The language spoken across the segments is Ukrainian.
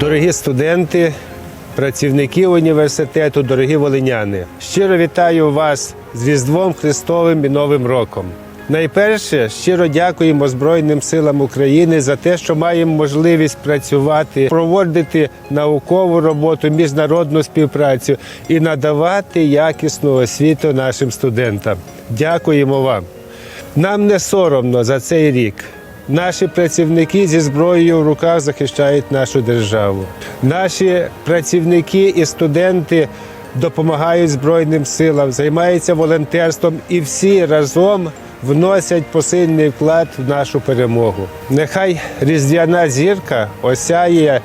Дорогі студенти, працівники університету, дорогі волиняни, щиро вітаю вас з Різдвом Христовим і Новим роком. Найперше щиро дякуємо Збройним силам України за те, що маємо можливість працювати, проводити наукову роботу, міжнародну співпрацю і надавати якісну освіту нашим студентам. Дякуємо вам. Нам не соромно за цей рік. Наші працівники зі зброєю в руках захищають нашу державу. Наші працівники і студенти допомагають Збройним силам, займаються волонтерством і всі разом вносять посильний вклад в нашу перемогу. Нехай різдвяна зірка осяє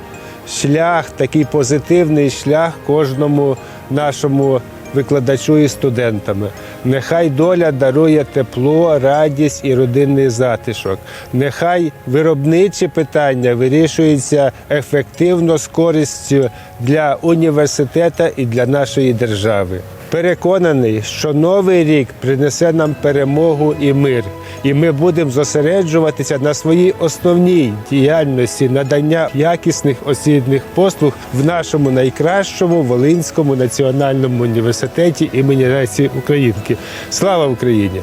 шлях, такий позитивний шлях кожному нашому викладачу і студентами. Нехай доля дарує тепло, радість і родинний затишок. Нехай виробничі питання вирішуються ефективно з користю для університету і для нашої держави. Переконаний, що новий рік принесе нам перемогу і мир, і ми будемо зосереджуватися на своїй основній діяльності надання якісних освітніх послуг в нашому найкращому Волинському національному університеті імені Лесі Українки. Слава Україні!